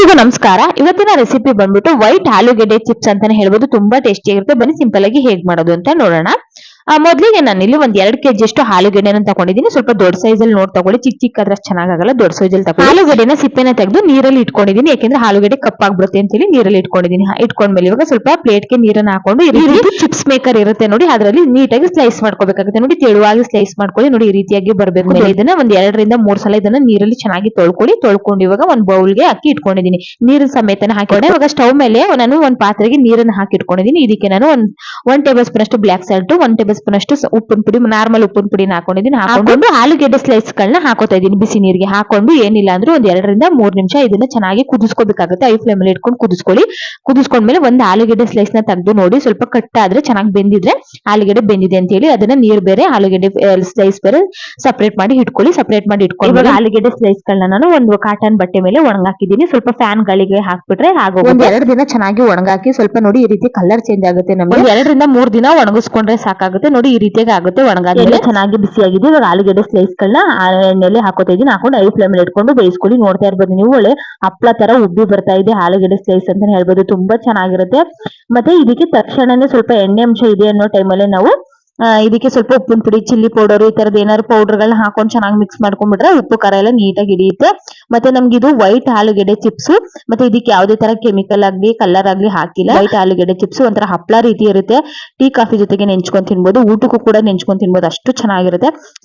ಎಲ್ರಿಗೂ ನಮಸ್ಕಾರ. ಇವತ್ತಿನ ರೆಸಿಪಿ ಬಂದ್ಬಿಟ್ಟು ವೈಟ್ ಆಲೂಗೆಡ್ಡೆ ಚಿಪ್ಸ್ ಅಂತಾನೆ ಹೇಳ್ಬೋದು. ತುಂಬಾ ಟೇಸ್ಟಿ ಆಗಿರುತ್ತೆ. ಬನ್ನಿ ಸಿಂಪಲ್ ಆಗಿ ಹೇಗ್ ಮಾಡೋದು ಅಂತ ನೋಡೋಣ. ಮೊದ್ಲಿಗೆ ನಾನು ಇಲ್ಲಿ ಒಂದ್ ಎರಡ್ ಕೆಜಿ ಅಷ್ಟು ಆಲೂಗೆಡ್ಡೆನ ತಗೊಂಡಿದ್ದೀನಿ ಸ್ವಲ್ಪ ದೊಡ್ಡ ಸೈಜ್ ಅಲ್ಲಿ ನೋಡ್ ತಗೊಳ್ಳಿ. ಚಿಕ್ಕ ಚಿಕ್ಕ ಅದ್ರ ಚೆನ್ನಾಗಲ್ಲ ದೊಡ್ಡ ಸೈಜ್ ಅಲ್ಲಿ ತಗೊಳ್ಳಿ. ಆಲೂಗಡ್ಡೆನ ಸಿಪ್ಪೆನ ತೆಗೆದು ನೀರಲ್ಲಿ ಇಟ್ಕೊಂಡಿದ್ದೀನಿ ಯಾಕೆಂದ್ರೆ ಆಲೂಗಡ್ಡೆ ಕಪ್ಪಾಗ್ಬಿಡುತ್ತೆ ಅಂತ ಹೇಳಿ ನೀರಲ್ಲಿ ಇಟ್ಕೊಂಡಿದ್ದೀನಿ ಇಟ್ಕೊಂಡ್ಮೇಲೆ ಇವಾಗ ಸ್ವಲ್ಪ ಪ್ಲೇಟ್ಗೆ ನೀರನ್ನ ಹಾಕೊಂಡು ಈ ರೀತಿ ಚಿಪ್ಸ್ ಮೇಕರ್ ಇರುತ್ತೆ ನೋಡಿ. ಅದರಲ್ಲಿ ನೀಟಾಗಿ ಸ್ಲೈಸ್ ಮಾಡ್ಕೋಬೇಕಾಗುತ್ತೆ ನೋಡಿ. ತೆಳುವಾಗಿ ಸ್ಲೈಸ್ ಮಾಡ್ಕೊಳ್ಳಿ ನೋಡಿ. ಈ ರೀತಿಯಾಗಿ ಬರ್ಬೇಕು. ಇದನ್ನ ಒಂದ್ ಎರಡರಿಂದ ಮೂರ್ ಸಲ ಇದನ್ನ ನೀರಲ್ಲಿ ಚೆನ್ನಾಗಿ ತೊಳ್ಕೊಳ್ಳಿ. ತೊಳ್ಕೊಂಡು ಇವಾಗ ಒಂದ್ ಬೌಲ್ಗೆ ಅಕ್ಕಿ ಇಟ್ಕೊಂಡಿದ್ದೀನಿ ನೀರಿನ ಸಮೇತನ ಹಾಕಿಕೊಂಡೆ ಇವಾಗ ಸ್ಟವ್ ಮೇಲೆ ನಾನು ಒಂದ್ ಪಾತ್ರೆಗೆ ನೀರನ್ನ ಹಾಕಿ ಇಟ್ಕೊಂಡಿದ್ದೀನಿ ಇದಕ್ಕೆ ನಾನು ಒಂದ್ ಒನ್ ಟೇಬಲ್ ಸ್ಪೂನ್ ಅಷ್ಟು black salt one tablespoon ಅಷ್ಟು ಉಪ್ಪಿನ ಪುಡಿ ನಾರ್ಮಲ್ ಉಪ್ಪಿನ ಪುಡಿನ ಹಾಕೊಂಡಿದ್ದೀನಿ ಹಾಕೊಂಡು ಆಲೂಗೆಡ್ಡೆ ಸ್ಲೈಸ್ ಗಳನ್ನ ಹಾಕೋತಾ ಇದ್ದೀನಿ. ಬಿಸಿ ನೀರಿಗೆ ಹಾಕೊಂಡು ಏನಿಲ್ಲ ಅಂದ್ರೆ ಒಂದ್ ಎರಡರಿಂದ ಮೂರ್ ನಿಮಿಷ ಇದನ್ನ ಚೆನ್ನಾಗಿ ಕುದಿಸ್ಕೋಬೇಕಾಗುತ್ತೆ. ಐ ಫ್ಲೇಮ್ ಅಲ್ಲಿ ಇಟ್ಕೊಂಡು ಕುದಿಸ್ಕೊಳ್ಳಿ. ಕುದಿಸ್ಕೊಂಡ್ಮೇಲೆ ಒಂದು ಆಲೂಗೆಡ್ಡೆ ಸ್ಲೈಸ್ನ ತೆಗೆದು ನೋಡಿ ಸ್ವಲ್ಪ ಕಟ್ ಆದ್ರೆ ಚೆನ್ನಾಗಿ ಬೆಂದಿದ್ರೆ ಆಲೂಗೆಡ್ಡೆ ಬೆಂದಿದೆ ಅಂತ ಹೇಳಿ ಅದನ್ನ ನೀರ್ ಬೇರೆ ಆಲೂಗೆಡ್ಡೆ ಸ್ಲೈಸ್ ಬೇರೆ ಸಪರೇಟ್ ಮಾಡಿ ಇಟ್ಕೊಳ್ಳಿ. ಸಪರೇಟ್ ಮಾಡಿ ಇಟ್ಕೊಂಡು ಇವಾಗ ಆಲೂಗೆಡ್ಡೆ ಸ್ಲೈಸ್ ಗಳನ್ನ ನಾನು ಒಂದು ಕಾಟನ್ ಬಟ್ಟೆ ಮೇಲೆ ಒಣಗಾಕಿದ್ದೀನಿ. ಸ್ವಲ್ಪ ಫ್ಯಾನ್ ಗಳಿಗೆ ಹಾಕ್ಬಿಟ್ರೆ ಹಾಗೂ ಒಂದ್ ಎರಡು ದಿನ ಚೆನ್ನಾಗಿ ಒಣಗಾಕಿ ಸ್ವಲ್ಪ ನೋಡಿ ಈ ರೀತಿ ಕಲರ್ ಚೇಂಜ್ ಆಗುತ್ತೆ ನಮಗೆ. ಎರಡರಿಂದ ಮೂರ್ ದಿನ ಒಣಗಿಸ್ಕೊಂಡ್ರೆ ಸಾಕಾಗುತ್ತೆ. ನೋಡಿ ಈ ರೀತಿಯಾಗಿ ಆಗುತ್ತೆ. ಒಣಗಾದ್ಮೇಲೆ ಚೆನ್ನಾಗಿ ಬಿಸಿಯಾಗಿದೆ. ಇವಾಗ ಆಲೂಗಡ್ಡೆ ಸ್ಲೈಸ್ ಗಳನ್ನ ಎಣ್ಣೆಲೆ ಹಾಕೋತಾ ಇದೀನಿ. ಹಾಕೊಂಡು ಐ ಫ್ಲೇಮ್ ಅಲ್ಲಿ ಇಟ್ಕೊಂಡು ಬೇಯಿಸ್ಕೊಳ್ಳಿ ನೋಡ್ತಾ ಇರ್ಬೋದು. ನೀವು ಒಳ್ಳೆ ಹಪ್ಳ ತರ ಉಬ್ಬಿ ಬರ್ತಾ ಇದೆ ಆಲೂಗೆಡ್ಡೆ ಸ್ಲೈಸ್ ಅಂತಾನೆ ಹೇಳ್ಬೋದು. ತುಂಬಾ ಚೆನ್ನಾಗಿರುತ್ತೆ. ಮತ್ತೆ ಇದಕ್ಕೆ ತಕ್ಷಣನೇ ಸ್ವಲ್ಪ ಎಣ್ಣೆ ಅಂಶ ಇದೆ ಅನ್ನೋ ಟೈಮಲ್ಲಿ ನಾವು ಇದಕ್ಕೆ ಸ್ವಲ್ಪ ಉಪ್ಪಿನ ಪುಡಿ, ಚಿಲ್ಲಿ ಪೌಡರ್, ಈ ತರದ ಏನಾದ್ರು ಪೌಡರ್ಗಳನ್ನ ಹಾಕೊಂಡು ಚೆನ್ನಾಗಿ ಮಿಕ್ಸ್ ಮಾಡ್ಕೊಂಡ್ಬಿಟ್ರೆ ಉಪ್ಪು ಖಾರ ಎಲ್ಲ ನೀಟಾಗಿ ಹಿಡಿಯುತ್ತೆ. ಮತ್ತೆ ನಮ್ಗೆ ಇದು ವೈಟ್ ಆಲೂಗೆಡ್ಡೆ ಚಿಪ್ಸ್ ಮತ್ತೆ ಇದಕ್ಕೆ ಯಾವುದೇ ತರ ಕೆಮಿಕಲ್ ಆಗ್ಲಿ ಕಲರ್ ಆಗ್ಲಿ ಹಾಕಿಲ್ಲ. ವೈಟ್ ಆಲೂಗೆಡ್ಡೆ ಚಿಪ್ಸ್ ಒಂಥರ ಹಪ್ಪಳ ರೀತಿ ಇರುತ್ತೆ. ಟೀ ಕಾಫಿ ಜೊತೆಗೆ ನೆಂಚ್ಕೊಂಡ್ ತಿನ್ಬೋದು, ಊಟಕ್ಕೂ ಕೂಡ ನೆಂಚ್ಕೊಂಡ್ ತಿನ್ಬೋದು, ಅಷ್ಟು ಚೆನ್ನಾಗಿರುತ್ತೆ.